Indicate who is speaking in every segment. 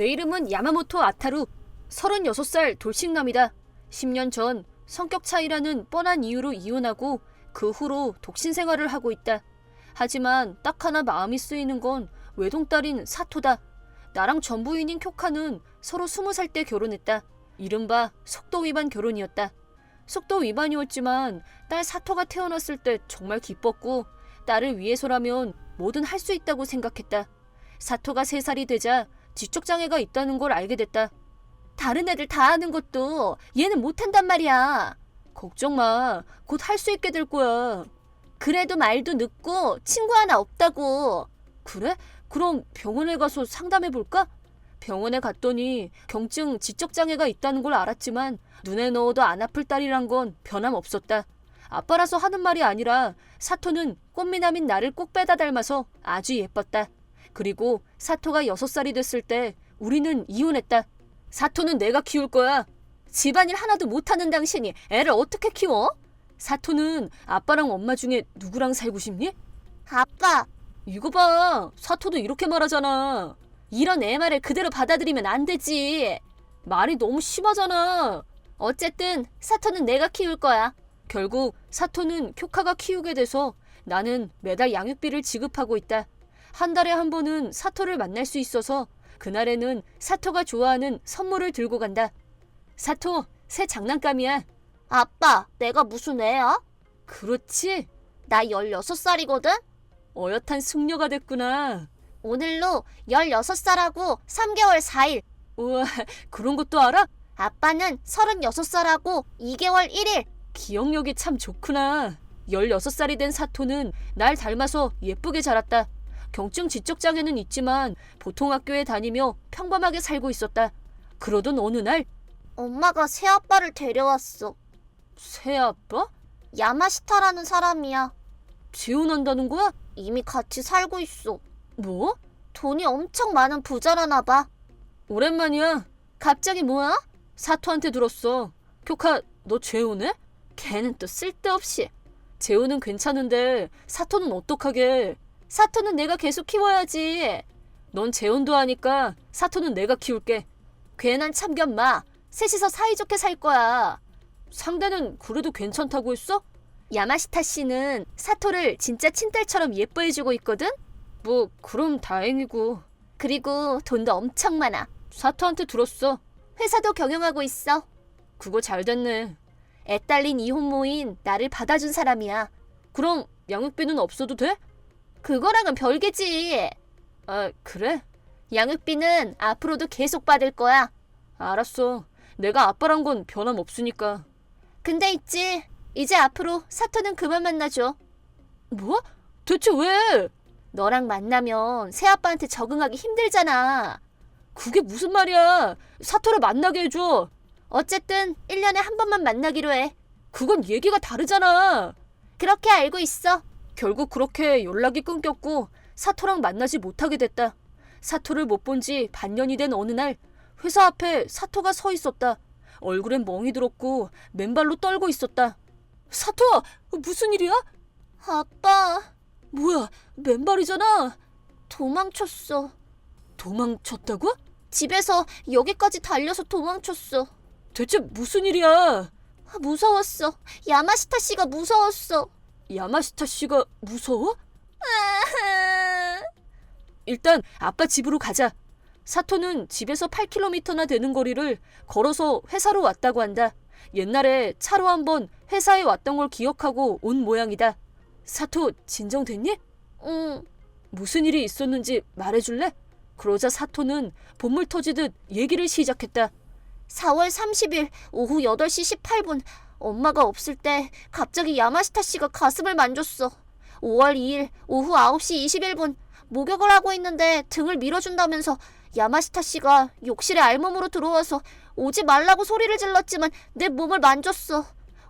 Speaker 1: 내 이름은 야마모토 아타루. 36살 돌싱남이다. 10년 전 성격 차이라는 뻔한 이유로 이혼하고 그 후로 독신 생활을 하고 있다. 하지만 딱 하나 마음이 쓰이는 건 외동딸인 사토다. 나랑 전부인인 쿄카는 서로 20살 때 결혼했다. 이른바 속도 위반 결혼이었다. 속도 위반이었지만 딸 사토가 태어났을 때 정말 기뻤고 딸을 위해서라면 뭐든 할 수 있다고 생각했다. 사토가 3살이 되자 지적 장애가 있다는 걸 알게 됐다. 다른 애들 다 하는 것도 얘는 못한단 말이야. 걱정 마. 곧 할 수 있게 될 거야. 그래도 말도 늦고 친구 하나 없다고. 그래? 그럼 병원에 가서 상담해 볼까? 병원에 갔더니 경증 지적장애가 있다는 걸 알았지만 눈에 넣어도 안 아플 딸이란 건 변함없었다. 아빠라서 하는 말이 아니라 사토는 꽃미남인 나를 꼭 빼다 닮아서 아주 예뻤다. 그리고 사토가 여섯 살이 됐을 때 우리는 이혼했다. 사토는 내가 키울 거야. 집안일 하나도 못하는 당신이 애를 어떻게 키워? 사토는 아빠랑 엄마 중에 누구랑 살고 싶니?
Speaker 2: 아빠,
Speaker 1: 이거 봐. 사토도 이렇게 말하잖아. 이런 애 말을 그대로 받아들이면 안 되지. 말이 너무 심하잖아. 어쨌든 사토는 내가 키울 거야. 결국 사토는 쿄카가 키우게 돼서 나는 매달 양육비를 지급하고 있다. 한 달에 한 번은 사토를 만날 수 있어서 그날에는 사토가 좋아하는 선물을 들고 간다. 사토, 새 장난감이야.
Speaker 2: 아빠, 내가 무슨 애야?
Speaker 1: 그렇지?
Speaker 2: 나 16살이거든?
Speaker 1: 어엿한 숙녀가 됐구나.
Speaker 2: 오늘로 16살하고 3개월 4일.
Speaker 1: 우와, 그런 것도 알아?
Speaker 2: 아빠는 36살하고 2개월 1일.
Speaker 1: 기억력이 참 좋구나. 16살이 된 사토는 날 닮아서 예쁘게 자랐다. 경증 지적 장애는 있지만 보통 학교에 다니며 평범하게 살고 있었다. 그러던 어느 날
Speaker 2: 엄마가 새아빠를 데려왔어.
Speaker 1: 새아빠?
Speaker 2: 야마시타라는 사람이야.
Speaker 1: 재혼한다는 거야?
Speaker 2: 이미 같이 살고 있어.
Speaker 1: 뭐?
Speaker 2: 돈이 엄청 많은 부자라나 봐.
Speaker 1: 오랜만이야. 갑자기 뭐야? 사토한테 들었어. 쿄카, 너 재혼해? 걔는 또 쓸데없이. 재혼은 괜찮은데 사토는 어떡하게. 사토는 내가 계속 키워야지. 넌 재혼도 하니까 사토는 내가 키울게. 괜한 참견 마. 셋이서 사이좋게 살 거야. 상대는 그래도 괜찮다고 했어? 야마시타 씨는 사토를 진짜 친딸처럼 예뻐해주고 있거든? 뭐 그럼 다행이고. 그리고 돈도 엄청 많아. 사토한테 들었어. 회사도 경영하고 있어. 그거 잘 됐네. 애 딸린 이혼모인 나를 받아준 사람이야. 그럼 양육비는 없어도 돼? 그거랑은 별개지. 아, 그래? 양육비는 앞으로도 계속 받을 거야. 알았어. 내가 아빠란 건 변함없으니까. 근데 있지. 이제 앞으로 사토는 그만 만나줘. 뭐? 대체 왜? 너랑 만나면 새아빠한테 적응하기 힘들잖아. 그게 무슨 말이야? 사토를 만나게 해줘. 어쨌든 1년에 한 번만 만나기로 해. 그건 얘기가 다르잖아. 그렇게 알고 있어. 결국 그렇게 연락이 끊겼고 사토랑 만나지 못하게 됐다. 사토를 못 본 지 반년이 된 어느 날 회사 앞에 사토가 서 있었다. 얼굴엔 멍이 들었고 맨발로 떨고 있었다. 사토! 무슨 일이야?
Speaker 2: 아빠,
Speaker 1: 뭐야, 맨발이잖아.
Speaker 2: 도망쳤어.
Speaker 1: 도망쳤다고?
Speaker 2: 집에서 여기까지 달려서 도망쳤어.
Speaker 1: 대체 무슨 일이야?
Speaker 2: 아, 무서웠어. 야마시타 씨가 무서웠어.
Speaker 1: 야마시타 씨가 무서워? 일단 아빠 집으로 가자. 사토는 집에서 8km나 되는 거리를 걸어서 회사로 왔다고 한다. 옛날에 차로 한번 회사에 왔던 걸 기억하고 온 모양이다. 사토 진정됐니?
Speaker 2: 응,
Speaker 1: 무슨 일이 있었는지 말해줄래? 그러자 사토는 본물 터지듯 얘기를 시작했다.
Speaker 2: 4월 30일 오후 8시 18분 엄마가 없을 때 갑자기 야마시타 씨가 가슴을 만졌어. 5월 2일 오후 9시 21분 목욕을 하고 있는데 등을 밀어준다면서 야마시타 씨가 욕실에 알몸으로 들어와서 오지 말라고 소리를 질렀지만 내 몸을 만졌어.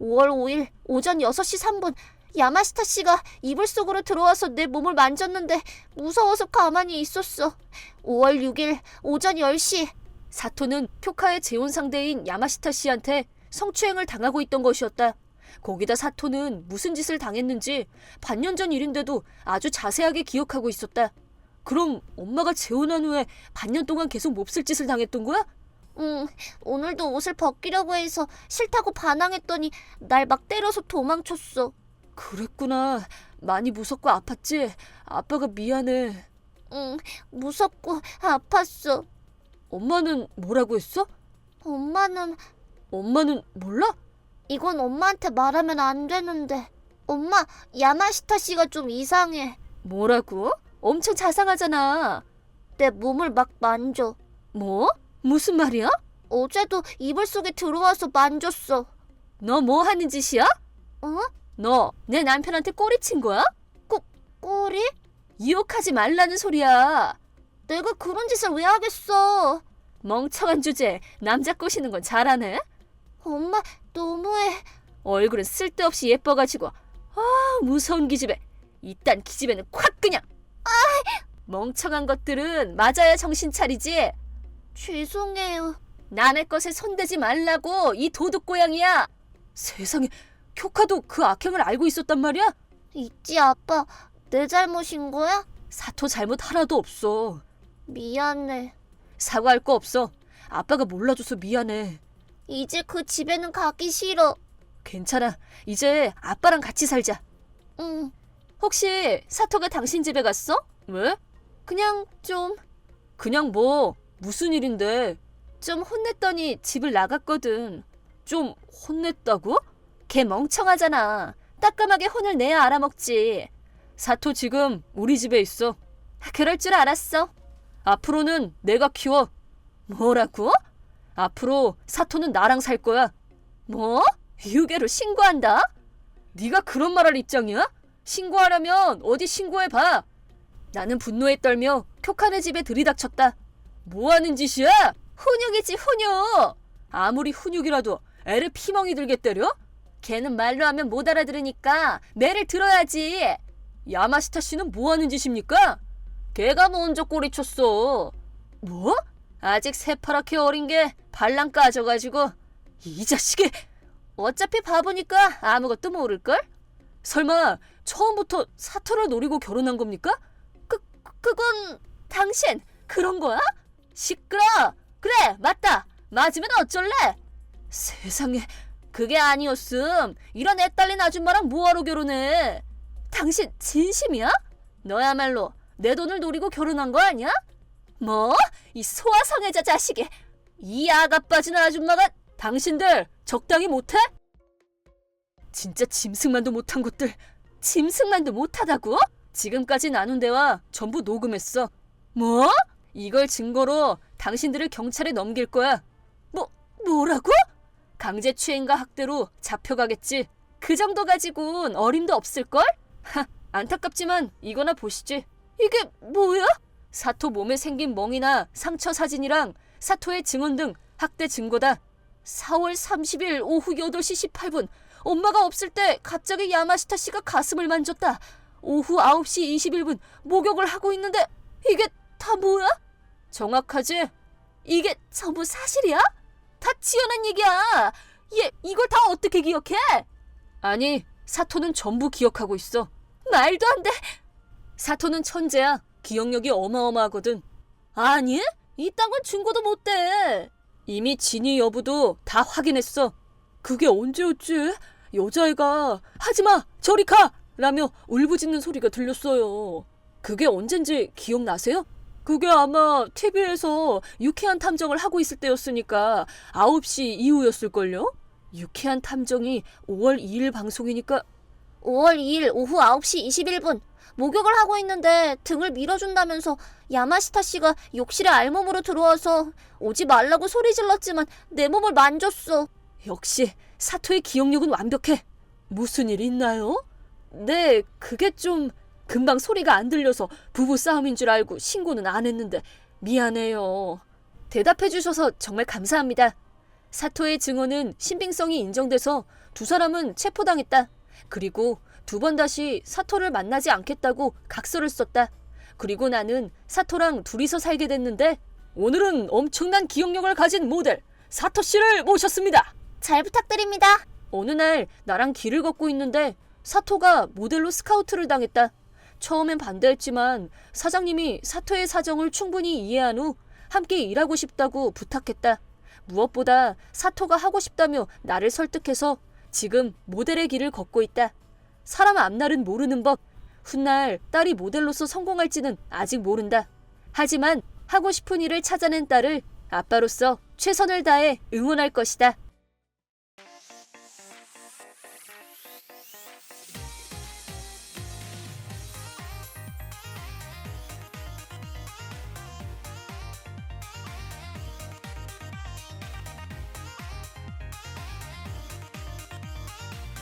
Speaker 2: 5월 5일 오전 6시 3분 야마시타 씨가 이불 속으로 들어와서 내 몸을 만졌는데 무서워서 가만히 있었어. 5월 6일 오전 10시
Speaker 1: 사토는 쿄카의 재혼 상대인 야마시타 씨한테 성추행을 당하고 있던 것이었다. 거기다 사토는 무슨 짓을 당했는지 반년 전 일인데도 아주 자세하게 기억하고 있었다. 그럼 엄마가 재혼한 후에 반년 동안 계속 몹쓸 짓을 당했던 거야?
Speaker 2: 응, 오늘도 옷을 벗기려고 해서 싫다고 반항했더니 날 막 때려서 도망쳤어.
Speaker 1: 그랬구나. 많이 무섭고 아팠지? 아빠가 미안해.
Speaker 2: 응, 무섭고 아팠어.
Speaker 1: 엄마는 뭐라고 했어?
Speaker 2: 엄마는
Speaker 1: 엄마는 몰라?
Speaker 2: 이건 엄마한테 말하면 안 되는데. 엄마, 야마시타 씨가 좀 이상해.
Speaker 1: 뭐라고? 엄청 자상하잖아.
Speaker 2: 내 몸을 막 만져.
Speaker 1: 뭐? 무슨 말이야?
Speaker 2: 어제도 이불 속에 들어와서 만졌어.
Speaker 1: 너 뭐 하는 짓이야?
Speaker 2: 어?
Speaker 1: 너 내 남편한테 꼬리친 거야?
Speaker 2: 꼬리?
Speaker 1: 유혹하지 말라는 소리야.
Speaker 2: 내가 그런 짓을 왜 하겠어?
Speaker 1: 멍청한 주제 남자 꼬시는 건 잘하네.
Speaker 2: 엄마, 너무해.
Speaker 1: 얼굴은 쓸데없이 예뻐가지고 아 무서운 기집애. 이딴 기집애는 콱 그냥. 아 멍청한 것들은 맞아야 정신 차리지.
Speaker 2: 죄송해요.
Speaker 1: 남의 것에 손대지 말라고 이 도둑 고양이야. 세상에 쿄카도 그 악행을 알고 있었단 말이야?
Speaker 2: 있지, 아빠. 내 잘못인 거야?
Speaker 1: 사토 잘못 하나도 없어.
Speaker 2: 미안해.
Speaker 1: 사과할 거 없어. 아빠가 몰라줘서 미안해.
Speaker 2: 이제 그 집에는 가기 싫어.
Speaker 1: 괜찮아. 이제 아빠랑 같이 살자.
Speaker 2: 응.
Speaker 1: 혹시 사토가 당신 집에 갔어? 왜? 그냥 좀 그냥 뭐 무슨 일인데 좀 혼냈더니 집을 나갔거든. 좀 혼냈다고? 걔 멍청하잖아. 따끔하게 혼을 내야 알아먹지. 사토 지금 우리 집에 있어. 그럴 줄 알았어. 앞으로는 내가 키워. 뭐라고? 앞으로 사토는 나랑 살 거야. 뭐? 유괴로 신고한다? 네가 그런 말할 입장이야? 신고하려면 어디 신고해봐. 나는 분노에 떨며 쿄카네 집에 들이닥쳤다. 뭐하는 짓이야? 훈육이지 훈육. 아무리 훈육이라도 애를 피멍이 들게 때려? 걔는 말로 하면 못 알아들으니까 매를 들어야지. 야마시타 씨는 뭐하는 짓입니까? 걔가 먼저 꼬리 쳤어. 뭐? 아직 새파랗게 어린 게 발랑 까져가지고 이 자식이 어차피 바보니까 아무것도 모를걸? 설마 처음부터 사토를 노리고 결혼한 겁니까? 그 그건 당신 그런 거야? 시끄러. 그래 맞다. 맞으면 어쩔래? 세상에 그게 아니었음. 이런 애 딸린 아줌마랑 뭐하러 결혼해? 당신 진심이야? 너야말로 내 돈을 노리고 결혼한 거 아니야? 뭐? 이 소아성애자 자식이 이 아가 빠진 아줌마가 당신들 적당히 못해? 진짜 짐승만도 못한 것들 짐승만도 못하다고? 지금까지 나눈 대화 전부 녹음했어. 뭐? 이걸 증거로 당신들을 경찰에 넘길 거야. 뭐 뭐라고? 강제 추행과 학대로 잡혀가겠지. 그 정도 가지고는 어림도 없을걸? 하, 안타깝지만 이거나 보시지. 이게 뭐야? 사토 몸에 생긴 멍이나 상처 사진이랑 사토의 증언 등 학대 증거다. 4월 30일 오후 8시 18분 엄마가 없을 때 갑자기 야마시타 씨가 가슴을 만졌다. 오후 9시 21분 목욕을 하고 있는데 이게 다 뭐야? 정확하지? 이게 전부 사실이야? 다 지어낸 얘기야. 얘 이걸 다 어떻게 기억해? 아니, 사토는 전부 기억하고 있어. 말도 안 돼. 사토는 천재야. 기억력이 어마어마하거든. 아니? 이딴 건 증거도 못 돼. 이미 진위 여부도 다 확인했어. 그게 언제였지? 여자애가 하지마 저리 가 라며 울부짖는 소리가 들렸어요. 그게 언젠지 기억나세요? 그게 아마 TV에서 유쾌한 탐정을 하고 있을 때였으니까 9시 이후였을걸요? 유쾌한 탐정이 5월 2일 방송이니까
Speaker 2: 5월 2일 오후 9시 21분 목욕을 하고 있는데 등을 밀어준다면서 야마시타 씨가 욕실에 알몸으로 들어와서 오지 말라고 소리 질렀지만 내 몸을 만졌어.
Speaker 1: 역시 사토의 기억력은 완벽해. 무슨 일 있나요? 네, 그게 좀 금방 소리가 안 들려서 부부 싸움인 줄 알고 신고는 안 했는데 미안해요. 대답해 주셔서 정말 감사합니다. 사토의 증언은 신빙성이 인정돼서 두 사람은 체포당했다. 그리고 두 번 다시 사토를 만나지 않겠다고 각서를 썼다. 그리고 나는 사토랑 둘이서 살게 됐는데 오늘은 엄청난 기억력을 가진 모델 사토 씨를 모셨습니다.
Speaker 2: 잘 부탁드립니다.
Speaker 1: 어느 날 나랑 길을 걷고 있는데 사토가 모델로 스카우트를 당했다. 처음엔 반대했지만 사장님이 사토의 사정을 충분히 이해한 후 함께 일하고 싶다고 부탁했다. 무엇보다 사토가 하고 싶다며 나를 설득해서 지금 모델의 길을 걷고 있다. 사람 앞날은 모르는 법. 훗날 딸이 모델로서 성공할지는 아직 모른다. 하지만 하고 싶은 일을 찾아낸 딸을 아빠로서 최선을 다해 응원할 것이다.